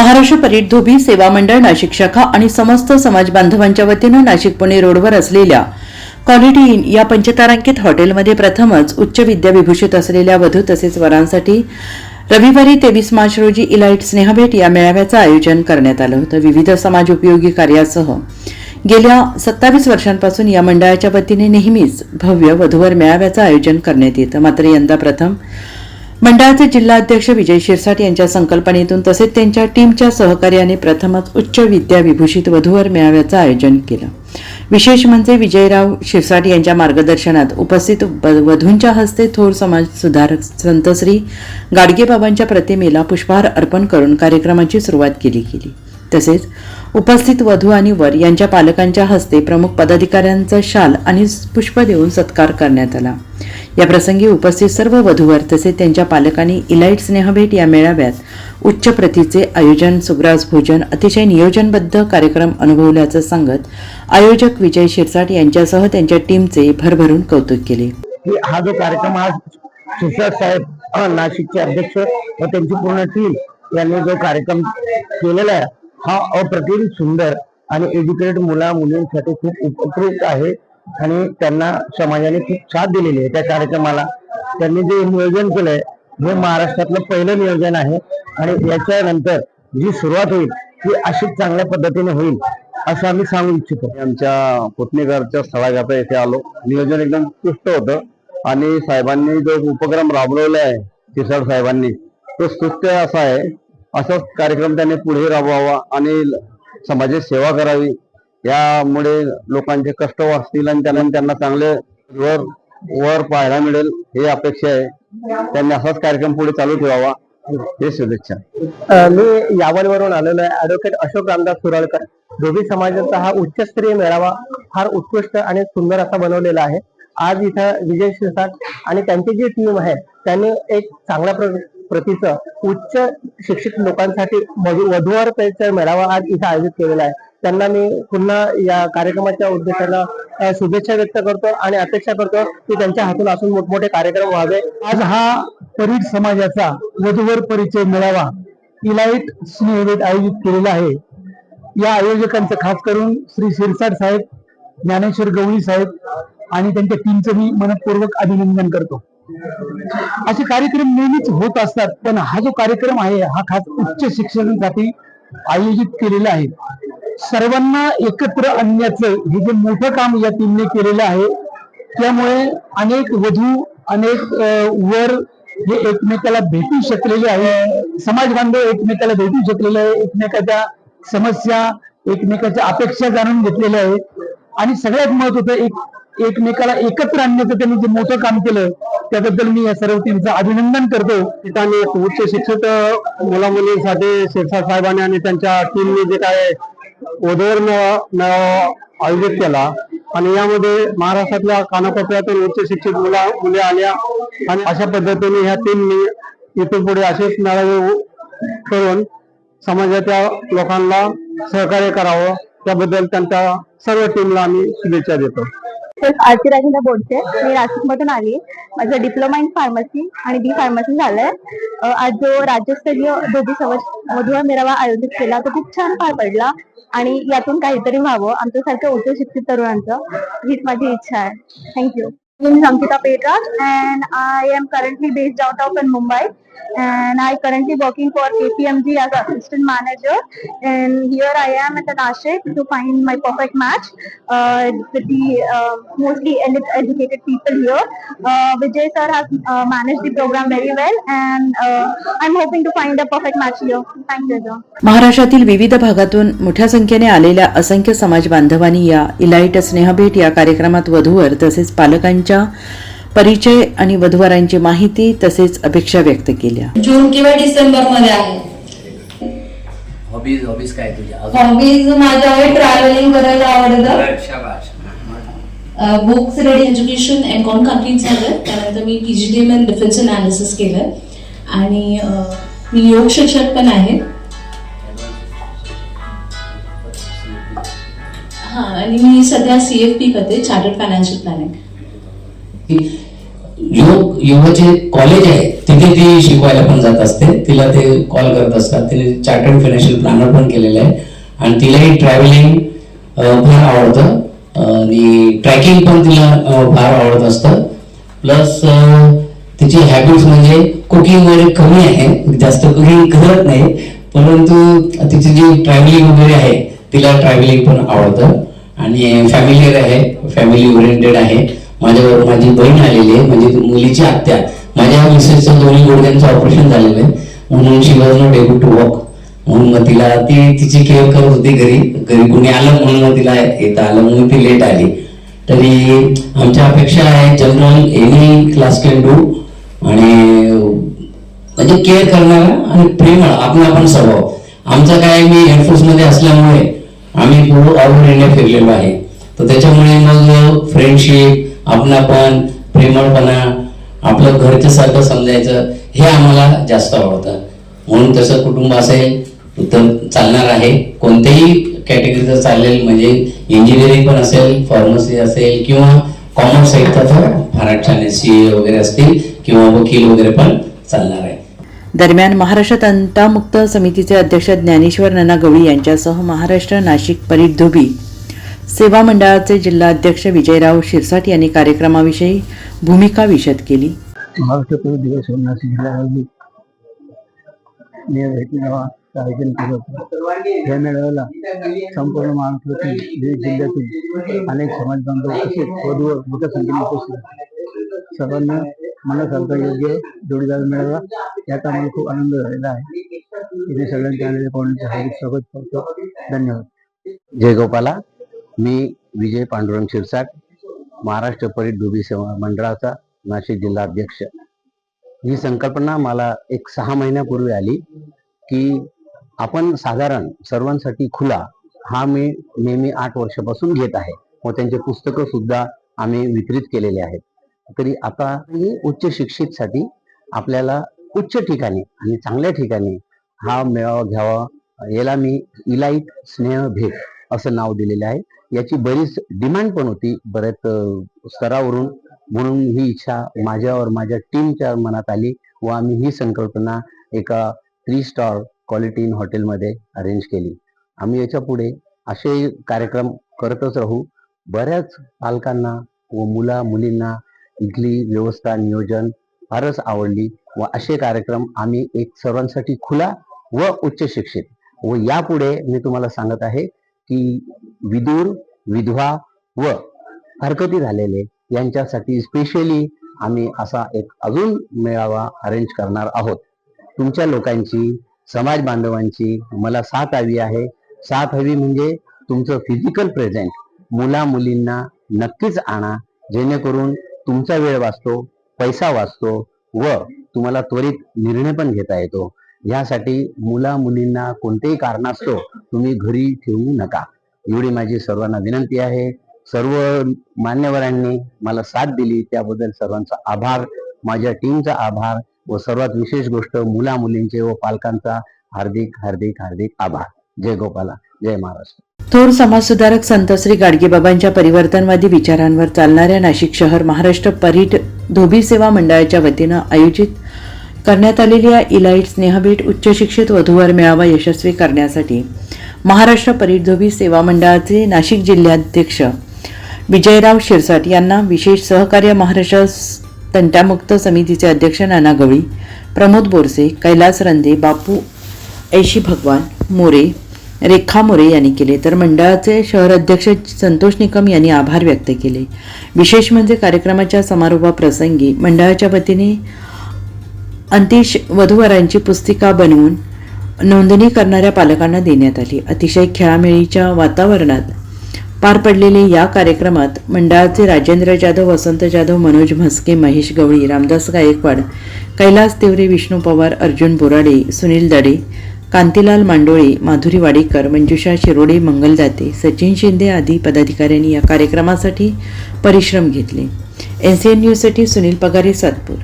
महाराष्ट्र परीट धोबी सेवा मंडळ नाशिक शाखा आणि समस्त समाज बांधवांच्या वतीनं नाशिक पुणे रोडवर असलेल्या क्वालिटी इन या पंचतारांकित हॉटेलमध्ये प्रथमच उच्च विद्याविभूषित असलेल्या वधू तसेच वरांसाठी रविवारी तेवीस मार्च रोजी इलाइट स्नेहभेट या मेळाव्याचं आयोजन करण्यात आलं होतं. विविध समाज उपयोगी कार्यासह गेल्या सत्तावीस वर्षांपासून या मंडळाच्या वतीने नेहमीच भव्य वधूवर मेळाव्याचं आयोजन करण्यात येतं. मात्र यंदा प्रथम मंडळाचे जिल्हाध्यक्ष विजय शिरसाट यांच्या संकल्पनेतून तसेच त्यांच्या टीमच्या सहकार्याने प्रथमच उच्च विद्या विभूषित वधूवर मेळाव्याचं आयोजन केलं. विशेष म्हणजे विजयराव शिरसाट यांच्या मार्गदर्शनात उपस्थित वधूंच्या हस्ते थोर समाज सुधारक संतश्री गाडगेबाबांच्या प्रतिमेला पुष्पहार अर्पण करून कार्यक्रमाची सुरुवात केली गेली. तसेच उपस्थित वधू आणि वर यांच्या पालकांच्या हस्ते प्रमुख पदाधिकाऱ्यांचा शाल आणि पुष्प देऊन सत्कार करण्यात आला. या प्रसंगी उपस्थित सर्व वधूवर तसेच त्यांच्या पालकांनी इलाइट स्नेहभेट या मेळाव्यात उच्च प्रतीचे आयोजन सुग्रास भोजन अतिशय नियोजनबद्ध कार्यक्रम अनुभवल्याचं सांगत आयोजक विजय शिरसाट यांच्यासह त्यांच्या टीमचे भरभरून कौतुक केले. हा जो कार्यक्रम आज शिरसाट साहेब नाशिकचे अध्यक्ष व त्यांची पूर्ण टीम यांनी जो कार्यक्रम केलेला आहे हा अप्रतिम सुंदर आणि एज्युकेटेड मुला मुलींसाठी खूप उपकृत आहे. आणि त्यांना समाजाने खूप साथ दिलेली आहे त्या कार्यक्रमाला. त्यांनी जे नियोजन केलंय हे महाराष्ट्रातलं पहिलं नियोजन आहे. आणि याच्यानंतर जी सुरुवात होईल ती अशीच चांगल्या पद्धतीने होईल असं आम्ही सांगू इच्छितो. आमच्या पुतणेकरच्या स्थळागता येथे आलो. नियोजन एकदम उत्कृष्ट होतं. आणि साहेबांनी जो उपक्रम राबवलेला आहे शिरसाट साहेबांनी तो स्तुत्य असा आहे असाच कार्यक्रम त्यांनी पुढे राबवावा आणि समाजाची सेवा करावी. यामुळे लोकांचे कष्ट वाचतील आणि त्यांना त्यांना चांगले वर वर पाहायला मिळेल हे अपेक्षा आहे. त्यांनी असाच कार्यक्रम पुढे चालू ठेवावा. हे शुभेच्छा. मी यावलवरून आलेलो आहे. ऍडव्होकेट अशोक रामदास सुराळकर. धोबी समाजाचा हा उच्चस्तरीय मेळावा फार उत्कृष्ट आणि सुंदर असा बनवलेला आहे. आज इथं विजय शिरसाट आणि त्यांची जी टीम आहे त्यांनी एक चांगल्या प्र- प्रतीचं उच्च शिक्षित लोकांसाठी वधूवर परिचय मेळावा आज इथं आयोजित केलेला आहे. त्यांना मी पुन्हा या कार्यक्रमाच्या उद्देशानं शुभेच्छा व्यक्त करतो आणि अपेक्षा करतो की त्यांच्या हातून असून मोठमोठे कार्यक्रम व्हावे. आज हा परीड समाजाचा वधूवर परिचय मेळावा इलाईट स्नेहभेट आयोजित केलेला आहे. या आयोजकांचं खास करून श्री शिरसाट साहेब ज्ञानेश्वर गवळी साहेब आणि त्यांच्या टीमचं मी मनपूर्वक अभिनंदन करतो. असे कार्यक्रम नेहमीच होत असतात पण हा जो कार्यक्रम आहे हा खास उच्च शिक्षणासाठी आयोजित केलेला आहे. सर्वांना एकत्र आणण्याचं हे जे मोठं काम या टीमने केलेलं आहे त्यामुळे अनेक वधू अनेक वर हे एकमेकाला भेटू शकलेले आहे. समाज बांधव एकमेकाला भेटू शकलेले आहे एकमेकाच्या समस्या एकमेकाच्या अपेक्षा जाणून घेतलेल्या आहेत. आणि सगळ्यात महत्वाचं एक एकमेकाला एकत्र आणण्याचं त्यांनी जे मोठं काम केलं त्याबद्दल मी या सर्व टीमचं अभिनंदन करतो. ठिकाणी उच्च शिक्षित मुला मुलींसाठी शेरसा साहेबांनी आणि त्यांच्या टीमने जे काय उदर मेळावा आयोजित केला. आणि यामध्ये महाराष्ट्रातल्या कानाकोपऱ्यातून उच्च शिक्षित मुला मुली आल्या. आणि अशा पद्धतीने ह्या टीमने इथून पुढे असेच मेळावे करून समाजाच्या लोकांना सहकार्य करावं. त्याबद्दल त्यांच्या सर्व टीमला आम्ही शुभेच्छा देतो. आरती राजेंद्र बोलते. मी नाशिकमधून आली. माझं डिप्लोमा इन फार्मसी आणि बी फार्मसी झालंय. आज जो राज्यस्तरीय धोबी समाज मधुरा मेळावा आयोजित केला तो खूप छान पार पडला आणि यातून काहीतरी व्हावं. आमच्यासारख्या उच्च शिक्षित तरुणांचं हीच माझी इच्छा आहे. Thank you name is Ankita Petraj and I am currently based out of in Mumbai and I currently working for KPMG as assistant manager and here I am at the Nashik to find my perfect match uh, with the uh, mostly elite educated people here. Uh, Vijay sir has uh, managed the program very well and uh, I'm hoping to find a perfect match here. Thank you. Sir. महाराष्ट्रातील विविध भागातून मोठ्या संख्येने आलेल्या असंख्य समाज बांधवांनी या इलाइट स्नेहभेट या कार्यक्रमात वधूवर तसेच पालकांच्या परिचय आणि वधूवरांची माहिती तसेच अपेक्षा व्यक्त केल्या. जून किंवा डिसेंबरमध्ये आहे. हॉबीज हॉबीज काय तुझ्या हॉबीज माझ्या आहे ट्रॅव्हलिंग करायला आवडतं. Books ready education M Com complete झालं त्यानंतर मी P G D M in defence analysis केलं. आणि मी योग शिक्षक पण आहे. हां आणि मी सध्या सी एफ पी करते चार्टर्ड फायनान्शियल प्लॅनिंग योग योगाचे कॉलेज आहे तिथे ती शिकवायला पण जात असते. तिला ते कॉल करत असतात. तिने चार्टर्ड फायनान्शियल प्लॅनर पण केलेलं आहे. आणि तिलाही ट्रॅव्हलिंग फार आवडतं. आणि ट्रॅकिंग पण तिला फार आवडत असतं. प्लस तिची हॅबिट्स म्हणजे कुकिंग वगैरे कमी आहे. जास्त कुकिंग करत नाही. परंतु तिची जी ट्रॅव्हलिंग वगैरे आहे तिला ट्रॅव्हलिंग पण आवडतं. आणि फॅमिली आहे फॅमिली ओरिएंटेड आहे. माझ्या माझी बहीण आलेली आहे म्हणजे मुलीची आत्या. माझ्या मिसेसचं दोन्ही गुडघ्यांचं ऑपरेशन झालेलं आहे. म्हणून she was not able to walk म्हणून मग तिला ती तिची केअर करत होती घरी. घरी कुणी आलं म्हणून मग तिला येता आलं. म्हणून ती लेट आली. तरी आमच्या अपेक्षा आहे general any class can do आणि म्हणजे केअर करणारा आणि प्रेमळ आपण आपण स्वभाव आमचा काय मी एअरफोर्समध्ये असल्यामुळे आम्ही पूर्ण ऑल इंडिया फिरलेलो आहे. तर त्याच्यामुळे मग फ्रेंडशिप आपणापण प्रेमळपणा आपलं घरच्या सारखं समजायचं हे आम्हाला जास्त आवडतं. म्हणून तसं कुटुंब असेल तर चालणार आहे. कोणत्याही कॅटेगरीचं चालेल म्हणजे इंजिनिअरिंग पण असेल फार्मसी असेल किंवा कॉमर्स साईडचा तर फार छान सी वगैरे असतील किंवा वकील वगैरे पण चालणार आहे. दरम्यान महाराष्ट्र तंटामुक्त समितीचे अध्यक्ष ज्ञानेश्वर नना गवळी यांच्यासह महाराष्ट्र नाशिक परीट धुबी सेवा मंडळाचे जिल्हाध्यक्ष विजयराव शिरसाट यांनी कार्यक्रमाविषयी भूमिका विशद केली. महाराष्ट्र दिवस जिल्हा आयोजन केलं होतं. या मेळाव्याला संपूर्ण महाराष्ट्रातील विविध जिल्ह्यातील अनेक समाज बांधव तसेच मोठ्या संख्येने उपस्थित. सर्वांना मनासारखा योग्य जोडीदार मिळावा याचा मला खूप आनंद झालेला आहे. इथे सगळ्यांच्या आलेल्या पाहुण्यांचे हार्दिक स्वागत करतो. धन्यवाद. जय गोपाला. मी विजय पांडुरंग शिरसाट महाराष्ट्र परीट डुबी सेवा मंडळाचा नाशिक जिल्हा अध्यक्ष. ही संकल्पना मला एक सहा महिन्यापूर्वी आली की आपण साधारण सर्वांसाठी खुला हा मी नेहमी आठ वर्षापासून घेत आहे. व त्यांचे पुस्तकं सुद्धा आम्ही वितरित केलेले आहेत. तरी आता ही उच्च शिक्षितसाठी आपल्याला उच्च ठिकाणी आणि चांगल्या ठिकाणी हा मेळावा घ्यावा याला मी इलाईट स्नेह भेट असं नाव दिलेलं आहे. याची बरीच डिमांड पण होती. बऱ्याच स्तरावरून. म्हणून ही इच्छा माझ्यावर माझ्या टीमच्या मनात आली व आम्ही ही संकल्पना एका थ्री स्टार क्वालिटी इन हॉटेलमध्ये अरेंज केली. आम्ही याच्यापुढे असे कार्यक्रम करतच राहू. बऱ्याच पालकांना व मुला मुलींना इथली व्यवस्था नियोजन फारच आवडली व असे कार्यक्रम आम्ही एक सर्वांसाठी खुला व उच्च शिक्षित. व यापुढे मी तुम्हाला सांगत आहे की विदूर विधवा व हरकती झालेले यांच्यासाठी स्पेशली आम्ही असा एक अजून मेळावा अरेंज करणार आहोत. तुमच्या लोकांची समाज बांधवांची मला साथ हवी आहे. साथ हवी म्हणजे तुमचं फिजिकल प्रेझेंट मुला मुलींना नक्कीच आणा. जेणेकरून तुमचा वेळ वाचतो पैसा वाचतो व तुम्हाला त्वरित निर्णय पण घेता येतो. यासाठी मुला मुलींना कोणतेही कारणास्तव तुम्ही घरी ठेवू नका. एवढी माझी सर्वांना विनंती आहे. सर्व मान्यवरांनी मला साथ दिली. त्याबद्दल सर्वांचा आभार. माझ्या टीमचा आभार व सर्वात विशेष गोष्ट मुला मुलींचे व पालकांचा हार्दिक हार्दिक हार्दिक आभार. जय गोपाला. जय महाराष्ट्र. थोर समाजसुधारक संत श्री गाडगेबाबांच्या परिवर्तनवादी विचारांवर चालणाऱ्या नाशिक शहर महाराष्ट्र परीट धोबी सेवा मंडळाच्या वतीनं आयोजित करण्यात आलेल्या इलाइट स्नेहभेट उच्च शिक्षित वधूवर मेळावा यशस्वी करण्यासाठी महाराष्ट्र परिधोबी धोबी सेवा मंडळाचे नाशिक जिल्हाध्यक्ष विजयराव शिरसाट यांना विशेष सहकार्य महाराष्ट्र तंटामुक्त समितीचे अध्यक्ष नाना गवळी प्रमोद बोरसे कैलास रंदे बापू ऐशी भगवान मोरे रेखा मोरे यांनी केले. तर मंडळाचे शहर अध्यक्ष संतोष निकम यांनी आभार व्यक्त केले. विशेष म्हणजे कार्यक्रमाच्या समारोपाप्रसंगी मंडळाच्या वतीने अंतिश वधूवरांची पुस्तिका बनवून नोंदणी करणाऱ्या पालकांना देण्यात आली. अतिशय खेळामेळीच्या वातावरणात पार पडलेले या कार्यक्रमात मंडळाचे राजेंद्र जाधव वसंत जाधव मनोज म्हस्के महेश गवळी रामदास गायकवाड कैलास तिवरे विष्णू पवार अर्जुन बोराडे सुनील दडे कांतीलाल मांडोळे माधुरी वाडेकर मंजुषा शिरोडे मंगलदाते सचिन शिंदे आदी पदाधिकाऱ्यांनी या कार्यक्रमासाठी परिश्रम घेतले. एन सी एन न्यूजसाठी सुनील पगारे सातपूर.